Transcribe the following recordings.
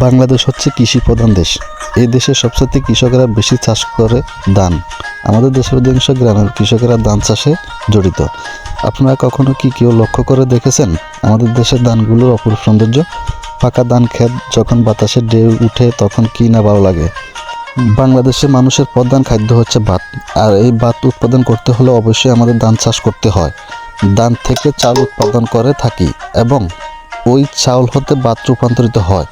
বাংলাদেশ হচ্ছে কৃষি প্রধান দেশ। এই দেশে সবচেয়ে কৃষকেরা বেশি চাষ করে ধান। আমাদের দেশের অধিকাংশ গ্রামের কৃষকেরা ধান চাষে জড়িত। আপনারা কখনো কি কেউ লক্ষ্য করে দেখেছেন? আমাদের দেশের ধানগুলোর অপরূপ সৌন্দর্য। পাকা ধান ক্ষেত যখন বাতাসে ঢেউ উঠে তখন কি না ভালো লাগে। বাংলাদেশে মানুষের প্রধান খাদ্য হচ্ছে ভাত। আর এই ভাত উৎপাদন করতে হলে অবশ্যই আমাদের ধান চাষ করতে হয়। ধান থেকে চাল উৎপাদন করে থাকি এবং ওই চাউল হতে ভাত রূপান্তরিত হয়।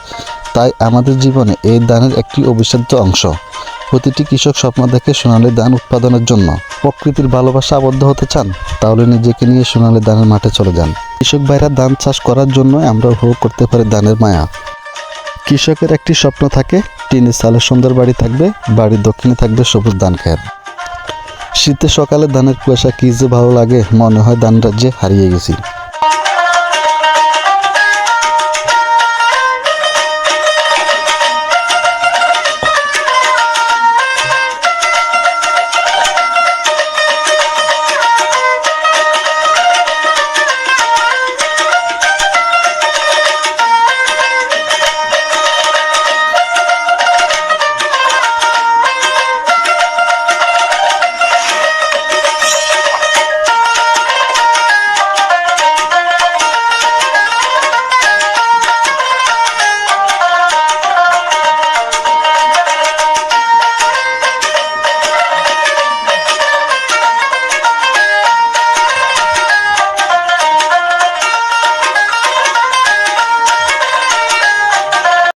তাই আমাদের জীবনে এই ধানের একটি অবিচ্ছেদ্য অংশ। প্রতিটি কৃষক স্বপ্ন দেখে সোনালী ধান উৎপাদনের জন্য প্রকৃতির ভালোবাসা আবদ্ধ হতে চান, তাহলে নিজেকে নিয়ে সোনালী ধানের মাঠে চলে যান। কৃষক ভাইরা ধান চাষ করার জন্য আমরা উপভোগ করতে পারি ধানের মায়া। কৃষকের একটি স্বপ্ন থাকে, টিনের চালের সুন্দর বাড়ি থাকবে, বাড়ির দক্ষিণে থাকবে সবুজ ধান খেত। শীতের সকালে ধানের কুয়াশা কি যে ভালো লাগে, মনে হয় ধান রাজ্যে হারিয়ে গেছি।